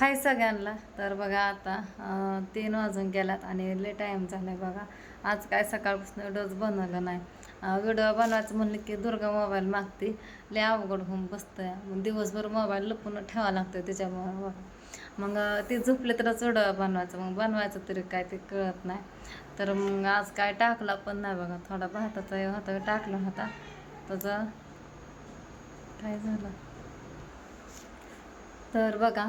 हाय सगळ्यांना. तर बघा आता तीन वाजून गेलात आणि लय टाईम झालाय बघा. आज काय सकाळपासून व्हिडिओज बनवलं नाही. व्हिडिओ बनवायचं म्हणलं की दुर्गा मोबाईल मागते. लय अवघड होऊन बसतंय. मग दिवसभर मोबाईल लपून ठेवावा लागतो त्याच्यामुळे. बघा मग ते झोपले तरच व्हिडिओ बनवायचं. मग बनवायचं तरी काय ते कळत नाही. तर मग आज काय टाकला पण नाही बघा. थोडा भाताचा होता टाकला होता. त्याचा काय झालं? तर बघा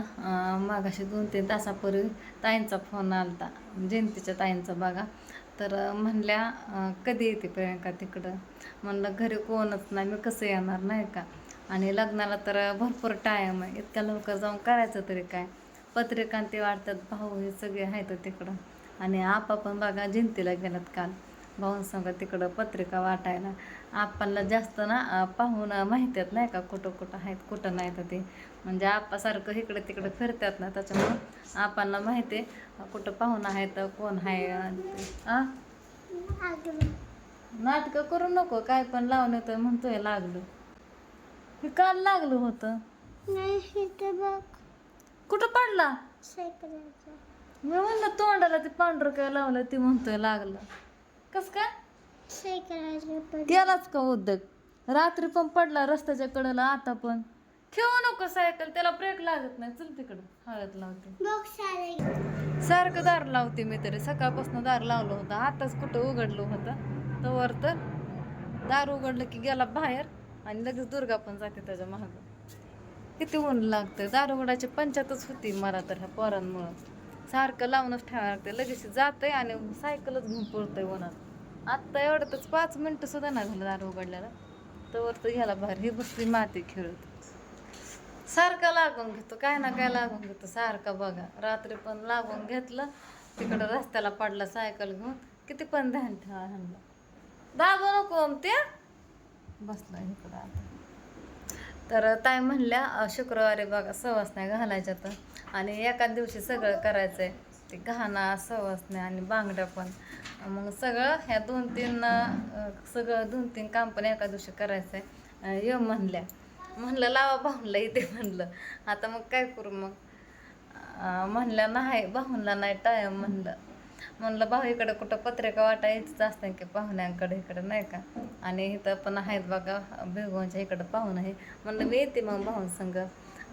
मागाशी दोन तीन तासापूर्वी ताईंचा फोन आलता जयंतीच्या ताईंचा बघा. तर म्हणल्या कधी येते प्रियंका तिकडं? म्हणलं घरी कोणच नाही मी कसं येणार नाही का? आणि लग्नाला तर भरपूर टाईम आहे इतक्या लवकर जाऊन करायचं तरी काय? पत्रिकांती ते वाटतात भाऊ हे सगळे आहेत तिकडं. आणि आपा पण बघा जयंतीला गेलात काल. भाऊंसंग तिकडं पत्रिका वाटायला. आपल्याला जास्त ना पाहून माहिती आहेत नाही का कुठं कुठं आहेत कुठं नाही तर ते. म्हणजे आपासारखं इकडे तिकडे फिरतात ना त्याच्यामुळं आपल्याला माहिती आहे कुठं पाहून आहेत कोण आहे नाटकं करू नको काय पण लावलं तर म्हणतोय लागलं. हे काल लागलं होतं. कुठं पडला? मी म्हणलं तोंडाला ते पांढरं काय लावलं ते म्हणतोय लागलं. कस काय केलाच का उद्योग? रात्री पण पडला रस्त्याच्या कडेला आता पण. ठेवू नको सायकल त्याला ब्रेक लागत नाही. चल तिकडं हळद लावते. सारखं दार लावते मी तरी. सकाळपासून दार लावलं होतं. आताच कुठं उघडलं होतं. तवर तर दार उघडलं की गेला बाहेर आणि लगेच दुर्गा पण जाते त्याच्या मागं. किती ऊन लागतं दार उघडायची पंचायतच होती मला तर ह्या पोरांमुळं. सारखं लावूनच ठेवायला लागते लगेच जातंय आणि सायकलच घेऊन पळतंय वनात. आत्ता एवढं पाच मिनटं सुद्धा नाही झालं दार उघडल्याला. तर तर घ्यायला बाहेर ही बसली माती खेळत. सारखं लागून घेतो. काय ना काय लागून घेतो. सारखं बघा. रात्री पण लागून घेतलं. तिकडं रस्त्याला पडला सायकल घेऊन. किती पण ध्यान ठेवा ह्यांना. दाबू नको ते. बसला इकडं आता. तर ताई म्हणल्या शुक्रवारी बघा सवासण्या घालायच्या तर. आणि एका दिवशी सगळं करायचं आहे ते घाणा सवासण्या आणि बांगड्या पण. मग सगळं ह्या दोन तीन सगळं दोन तीन काम पण एका दिवशी करायचं आहे ये म्हणल्या. म्हणलं लावा भाऊनला इथे म्हणलं. आता मग काय करू मग? म्हणलं नाही भाऊनला नाही टायम म्हणलं. म्हणलं भाऊ इकडं कुठं पत्रिका वाटा असतं की पाहुण्यांकडे इकडं नाही का? आणि इथं पण आहेत बघा बेगोनच्या इकडं पाहुण आहे. म्हणलं मी येते मग भाऊन संग.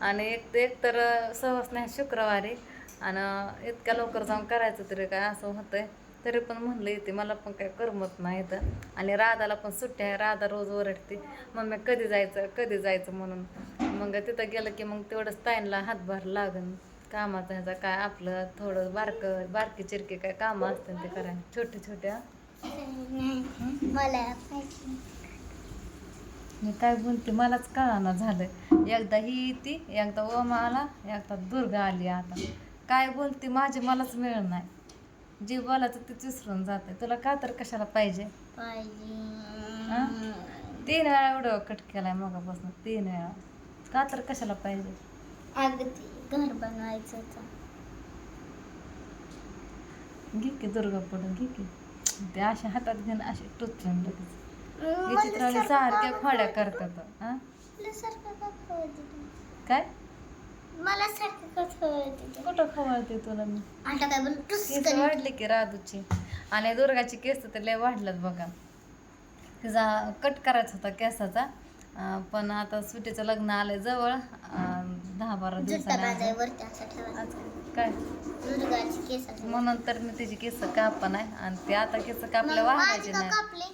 आणि एक एक तर सहज नाही शुक्रवारी. आणि इतक्या लवकर जाऊन करायचं तरी काय असं होतंय. तरी पण म्हणलं येते मला पण काय करमत नाही इथं. आणि राधाला पण सुट्टी आहे राधा रोज ओरडते. मम्मी कधी जायचं कधी जायचं? म्हणून. मग तिथं गेलं की मग तेवढंच ताईंला हातभार लागन. कामाचं ह्याचं काय आपलं थोडं बारकं बारकी चिरकी काय कामं असतात ते करायला छोटे छोट्या. मला मी काय बोलते मलाच कळाना झालं एकदा ही ती एकदा ओमा आला एकदा दुर्गा आली आता. काय बोलते माझी मलाच मिळ नाही. जे बोलायचं ते विसरून जाते. तुला का तर कशाला पाहिजे? तीन वेळा एवढं कट केलाय मगापासून तीन वेळा. का तर कशाला पाहिजे? अगदी. घर बनवायचं होतं. घे की दुर्गा पडून घे की. ते अशा हातात घेऊन असे टोचून लगेच. विचित्राने सारखं सारख्या खोड्या करतात हा? मला सारखं का खाऊ देते? काय? मला सारखं का खाऊ देते? कुठं खवळते तुला मी? आता काय बोल? टुस केस करीन. वाढले की राधूची. आणि दुर्गाची केस तर लय वाढल्यात बघा. तिचा कट करायचा होता केसाचा. पण आता सुटीचं लग्न आलंय जवळ. दहा बारा दिवसांनी काय. म्हणून तर मी तिची केस कापा नाही आणि ते आता केस कापल्या माझी वाढायचे नाही. कापले?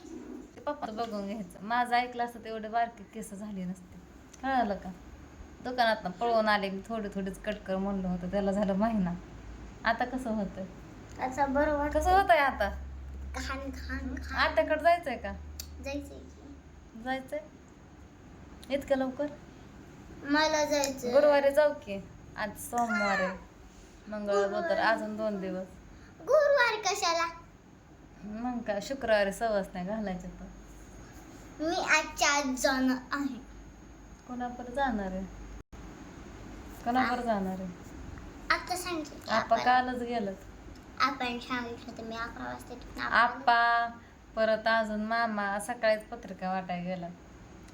ते पप्पा बघून घ्यायचं. माझं ऐकलं असतं तेवढे बारके केस झाले नसते. कळालं का? दुकानात पळवून आले मी थोडी थोडीच कट कर म्हणलं होतं. त्याला झालं महिना. आता कसं होतं आता बरं वाटत कसं होतंय आता? आत्याकडे जायचंय का? जायचंय? जायचंय? इतकं लवकर? मला जायचं गुरुवारी जाऊ की. आज सोमवार. आहे मंगळ बुधवार अजून दोन दिवस. गुरुवारी कशाला? मग काय शुक्रवारी सवस नाही घालायचे तर. मी आजच्या आज जाणार आहे. कोणापर जाणार आहे? कोणापर जाणार आहे? आता सांगितलं आपा आपण. कालच गेलं आपण सांगितलं होतं मी अकरा वाजता. आपण- आप्पा परत अजून मामा सकाळीच पत्रिका वाटायला गेला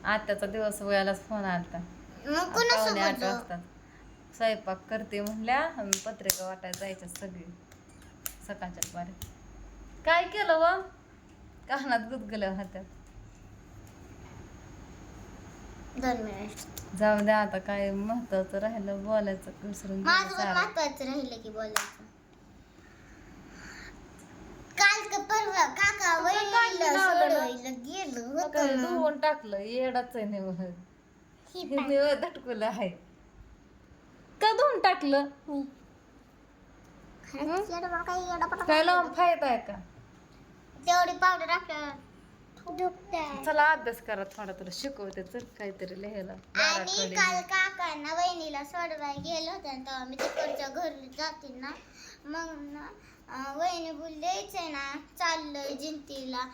आत्याचा दिवस वयालाच फोन आलता. मग पावणे आठ कोणासोबत जाऊ? वाजता स्वयंपाक करते म्हणल्या पत्रिका वाटायला जायच्या सगळी. सकाळच्या पारी काय केलं व? कानात गुदगुल्या होत्या दोन मिनिट जाऊ द्या आता काय महत्वाचं राहिलं बोलायचं विसरून गेलं माझं पण सारं. महत्वाचं राहिलं की बोलायचं. काल परवा काका वहिनीला? सोडवायला गेलो काय होतो ना. धुवून टाकलं येडाच आहे ही पाय. धटकुलं आहे. का धुवून टाकलं? खरंच काही काय लावून फायदा आहे का? तेवढी पावडर आपल्याला दुखतंय. चला अभ्यास करा थोडा तुला शिकवते तर काहीतरी लिहायला. आणि. काल काकांना वहिनीला सोडवायला गेलो होतो ना तेव्हा मी तिकडच्या घरी जाते ना. मग ना वहिनी बोलली यायचंय ना चाललोय जिंतीला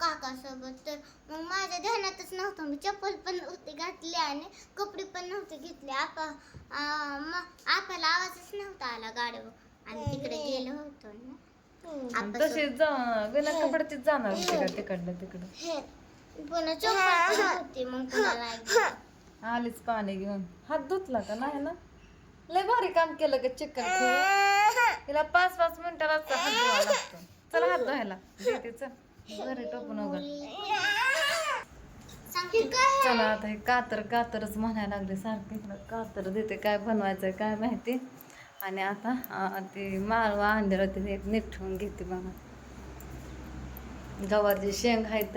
काकासोबत तर. मग माझ्या ध्यानातच नव्हतं मी चप्पल पण नव्हते घातले आणि कपडे पण नव्हते घेतले. आपा मग आपल्याला आवाजच नव्हता आला गाडीवर. आणि तिकडे गेलो होतो ना. तशीच जा बिना कपड्याचीच जाणार होती का तिकडलं तिकडं. पुन्हा चप्पल पण होती मग पुन्हा आलीच पाणी घेऊन. हात धुतला का नाही ना? लय भारी काम केलं का चिकन तिला पाच पाच मिनिटाला हात धुवा लागतो. चला हात धुवायला. देते चल घरी टोपून वगैरे चला आता हे कातर कातरच म्हणायला लागले सारखं इकडं. कातर देते काय बनवायचं काय माहिती? आणि आता ते माळवा आणलेलं ते एक नीट ठेवून घेते बघा. गवारची शेंग आहेत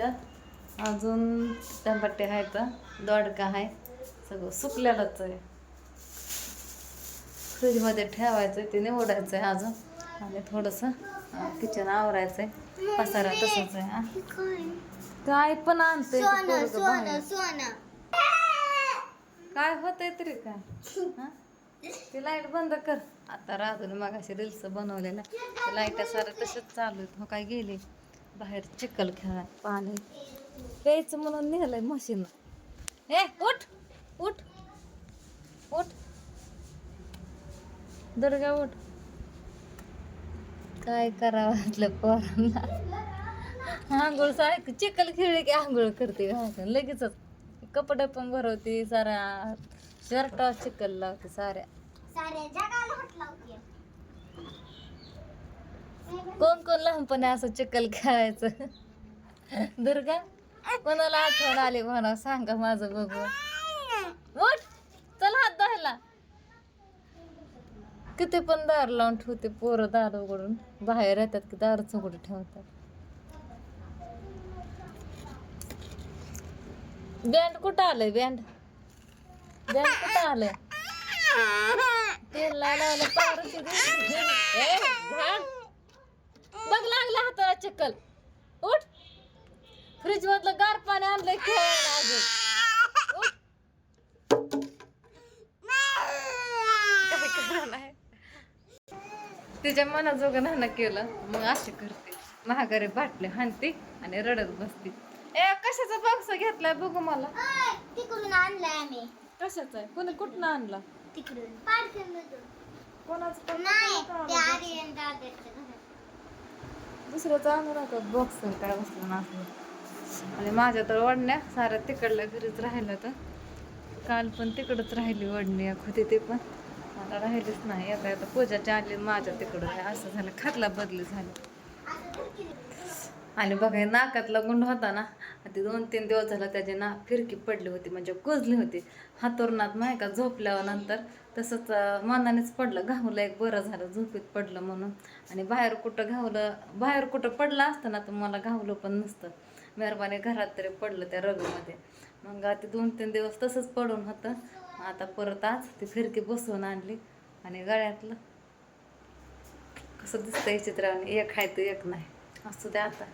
अजून टमाटे आहेत दोडका आहे. सगळं सुकलेलंच आहे. फ्रीजमध्ये ठेवायचं ते निवडायचं आहे अजून. आणि थोडंसं किचन आवरायचं आहे पसारा तसंच आहे हा. काय पण आणते सोनं सोनं सोनं. काय होतंय तरी काय हा? ती लाइट बंद कर. आता राधून मग असे रील्स बनवलेल्या ते लाइट सारं तसेच चालू आहेत. हो काय गेले? बाहेर चिखल खेळाय पाणी. प्यायचं म्हणून नेलंय मशीन ए उठ उठ उठ. दुर्गा उठ. काय करावं म्हटलं पोरांना? आंघोळ सारखं चिखल खेळले की आंघोळ करते. लगेचच. कपडे पण भरवते साऱ्या. शर्टावर चिखल लावते साऱ्या. कोण कोण लहानपणी असं चिखल खेळायचं? दुर्गा कोणाला आठवण आली म्हणा सांगा माझं बघू. उठ चल हात धुवायला किती पण दार लावून ठेवते पोरं दार उघडून. बाहेर येतात की दारच उघडून ठेवतात. बँड कुठं आलंय बँड? बँड कुठं आलंय? तेल लावलं बघ लागला हाताला चक्कल. उठ. फ्रीज मधलं गार पाणी आणलंय खेळ अजून. तिच्या मनाजोगं नाना केलं. मग अशी करते. महागारी बाटले हाणते आणि रडत बसते. ए कशाचा बॉक्स घेतलाय बघू मला. तिकडून आणलाय आम्ही. कशाचा आहे? कोणी कुठनं आणला? तिकडून. पार्सल कोणाचं नाही ते आर्यन दादाच्या घरात दुसऱ्याचा आणू नका. बॉक्स काय बसलं नसलं आणि माझ्या तर वडण्या साऱ्या तिकडल्या घरीच राहिल्या तर. काल पण तिकडंच राहिली वडणी एक होती ते पण. आता राहिलीच नाही. आता आता पूजाच्या आली माझ्या तिकडं असं झालं. खातला बदली झाली. आणि बघा हे नाकातला गुंड होता ना ते दोन तीन दिवस झाला त्याची नाक फिरकी पडली होती. म्हणजे कुजली होती. हातोरणात नाही का? झोपल्यानंतर तसंच मनानेच पडलं. घावलं एक बरं झालं. झोपीत पडलं म्हणून. आणि बाहेर कुठं घावलं बाहेर कुठं पडलं असतं ना तर मला घावलं पण नसतं. मेहरबानी घरात तरी पडलं त्या रगमध्ये मग ते दोन तीन दिवस तसंच पडून होतं. आता परत आज ती फिरकी बसवून आणली आणि गळ्यातलं. कसं दिसतंय चित्राने एक आहे तर एक नाही. असू द्या आता.